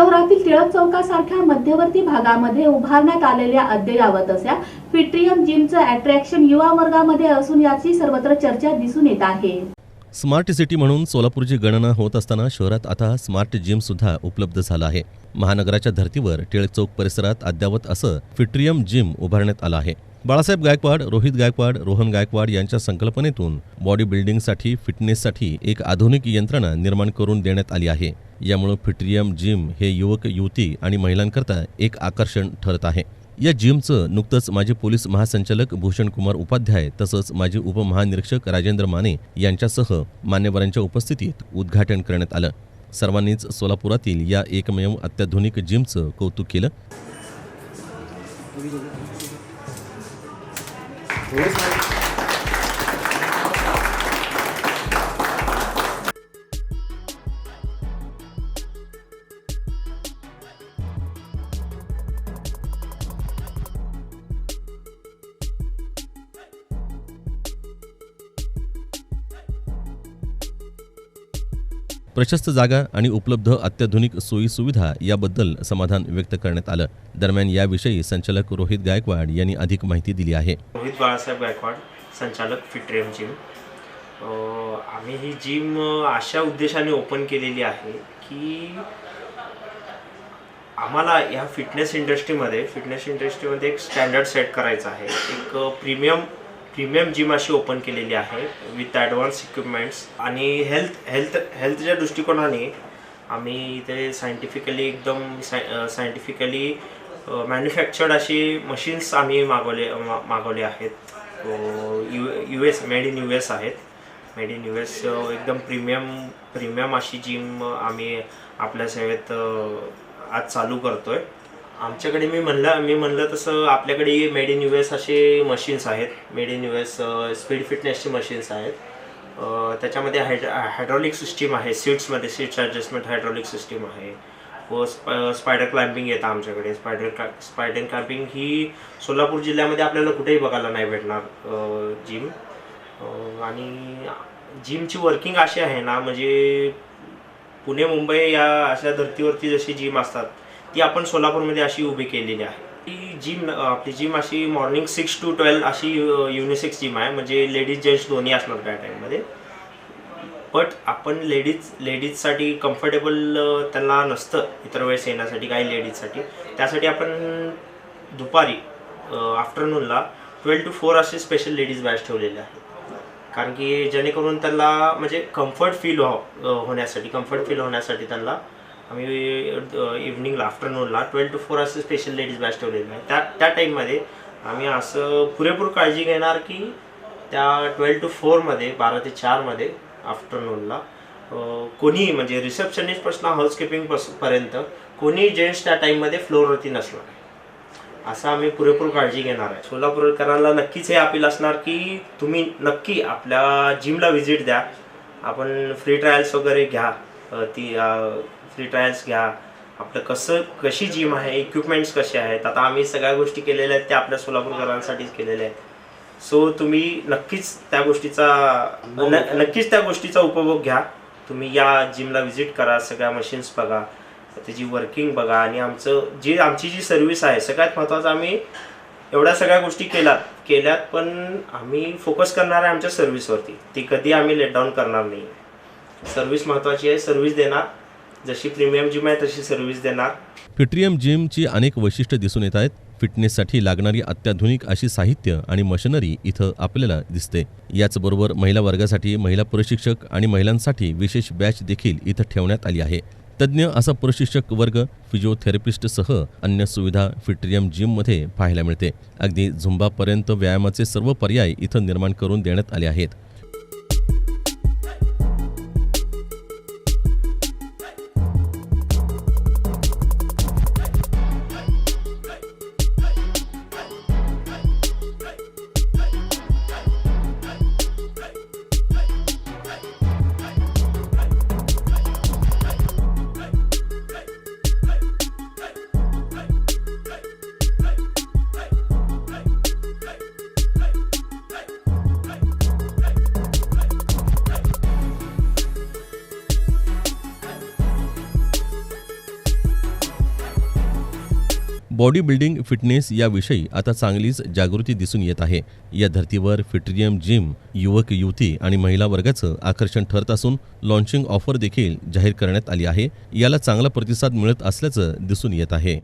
शहरातील टिळक चौकासारख्या मध्यवर्ती भागामध्ये उभारण्यात आलेल्या अद्ययावत अशा फिट्रियम जिमचं अट्रॅक्शन युवा वर्गामध्ये असून याची सर्वत्र चर्चा दिसून येत आहे. स्मार्ट सिटी म्हणून सोलापूरची गणना होत असताना शहरात आता स्मार्ट जिम सुद्धा उपलब्ध झालं आहे. महानगराच्या धर्तीवर टिळक चौक परिसरात अद्यावत असं फिट्रियम जिम उभारण्यात आलं आहे. बाळासाहेब गायकवाड रोहित गायकवाड रोहन गायकवाड यांच्या संकल्पनेतून बॉडी बिल्डिंगसाठी फिटनेससाठी एक आधुनिक यंत्रणा निर्माण करून देण्यात आली आहे. यामुळे फिट्रियम जिम हे युवक युवती आणि महिलांकरता एक आकर्षण ठरत आहे. या जिमचं नुकतंच माजी पोलीस महासंचालक भूषण कुमार उपाध्याय तसंच माजी उपमहानिरीक्षक राजेंद्र माने यांच्यासह मान्यवरांच्या उपस्थितीत उद्घाटन करण्यात आलं. सर्वांनीच सोलापुरातील या एकमेव अत्याधुनिक जिमचं कौतुक केलं. Deus. प्रशस्त जागा आणि उपलब्ध अत्याधुनिक सोयीसुविधा याबद्दल समाधान व्यक्त करण्यात आलं. दरम्यान याविषयी संचालक रोहित गायकवाड यांनी अधिक माहिती दिली आहे. रोहित बाळासाहेब गायकवाड संचालक फिट्रेम जिम. आम्ही ही जिम अशा उद्देशाने ओपन केलेली आहे की आम्हाला या फिटनेस इंडस्ट्रीमध्ये फिटनेस इंडस्ट्रीमध्ये एक स्टँडर्ड सेट करायचा आहे. एक प्रीमियम प्रीमियम जिम अशी ओपन केलेली आहे विथ ॲडव्हान्स इक्विपमेंट्स आणि हेल्थ हेल्थ हेल्थच्या दृष्टिकोनाने आम्ही इथे सायंटिफिकली एकदम साय सायंटिफिकली मॅन्युफॅक्चर्ड अशी मशीन्स आम्ही मागवले मा- मागवले आहेत. U U S made in U S आहेत. मेड इन यू एस एकदम प्रीमियम प्रीमियम अशी जिम आम्ही आपल्या सेवेत आज चालू करतो आहे आमच्याकडे मी म्हणलं मी म्हणलं तसं आपल्याकडे मेड इन यू एस असे मशीन्स आहेत. Made in U S speed फिटनेसचे machines आहेत. त्याच्यामध्ये हायड हायड्रॉलिक सिस्टीम आहे सीट्समध्ये सीट्स ॲडजस्टमेंट हायड्रॉलिक सिस्टीम आहे. व स्प स्पायडर क्लाइम्बिंग येतं आमच्याकडे. स्पायडर क्ला स्पायडर क्लाइम्बिंग ही सोलापूर जिल्ह्यामध्ये आपल्याला कुठेही बघायला नाही भेटणार जिम आणि जिमची वर्किंग अशी आहे ना म्हणजे पुणे मुंबई या अशा धर्तीवरती जशी जिम असतात ती आपण सोलापूरमध्ये अशी उभी केलेली आहे. ती जिम आपली जिम अशी मॉर्निंग सिक्स टू ट्वेल्व अशी युनिसेक्स जिम आहे. म्हणजे लेडीज जेंट्स दोन्ही असणार त्या टाईममध्ये बट आपण लेडीज लेडीजसाठी कम्फर्टेबल त्यांना नसतं इतर वेळेस येण्यासाठी काही लेडीजसाठी त्यासाठी आपण दुपारी आफ्टरनूनला ट्वेल्व टू फोर असे स्पेशल लेडीज बॅच ठेवलेले आहेत. कारण की जेणेकरून त्यांना म्हणजे कम्फर्ट फील व्हा होण्यासाठी कम्फर्ट फील होण्यासाठी त्यांना आम्ही इव्हनिंगला आफ्टरनूनला ट्वेल्व टू फोर असं स्पेशल लेडीज बॅच ठेवलेले आहे त्या त्या टाईममध्ये आम्ही असं पुरेपूर काळजी घेणार की त्या ट्वेल्व टू फोरमध्ये बारा ते चारमध्ये आफ्टरनूनला कोणीही म्हणजे रिसेप्शनिस्टपासून हाऊसकीपिंग पर्यंत कोणी जेंट्स त्या टाईममध्ये फ्लोअरवरती नसणार. असं आम्ही पुरेपूर काळजी घेणार आहे. सोलापूरकरांना नक्कीच हे अपील असणार की तुम्ही नक्की आपल्या जिमला व्हिजिट द्या. आपण फ्री ट्रायल्स वगैरे घ्या. ती फ्री ट्रायल्स घ्या. आपलं कसं कशी जिम आहे इक्विपमेंट्स कसे आहेत? आता आम्ही सगळ्या गोष्टी केलेल्या आहेत त्या आपल्या सोलापूरकरांसाठीच केलेल्या आहेत. सो तुम्ही नक्कीच त्या गोष्टीचा न- नक्कीच त्या गोष्टीचा उपभोग घ्या. तुम्ही या जिमला व्हिजिट करा सगळ्या मशीन्स बघा त्याची वर्किंग बघा आणि आमचं जी आमची जी सर्व्हिस आहे सगळ्यात महत्त्वाचं आम्ही एवढ्या सगळ्या गोष्टी केल्यात केल्यात पण आम्ही फोकस करणार आहे आमच्या सर्व्हिसवरती ती कधी आम्ही लेट डाऊन करणार नाही. सर्व्हिस महत्त्वाची आहे सर्व्हिस देणार. जशी प्रीमियम जिम आहे तशी सर्व्हिस देणार. फिट्रियम जिमची अनेक वैशिष्ट्य दिसून येत आहेत. फिटनेससाठी लागणारी अत्याधुनिक अशी साहित्य आणि मशिनरी इथं आपल्याला दिसते. याचबरोबर महिला वर्गासाठी महिला प्रशिक्षक आणि महिलांसाठी विशेष बॅच देखील इथं ठेवण्यात आली आहे. तज्ज्ञ असा प्रशिक्षक वर्ग फिजिओथेरपिस्टसह अन्य सुविधा फिट्रियम जिममध्ये पाहायला मिळते. अगदी झुंबापर्यंत व्यायामाचे सर्व पर्याय इथं निर्माण करून देण्यात आले आहेत. बॉडी बिल्डिंग फिटनेस याविषयी आता चांगलीच जागृती दिसून येत आहे. या धर्तीवर फिट्रियम जिम युवक युवती आणि महिला वर्गाचं आकर्षण ठरत असून लॉन्चिंग ऑफर देखील जाहीर करण्यात आली आहे. याला चांगला प्रतिसाद मिळत असल्याचं दिसून येत आहे.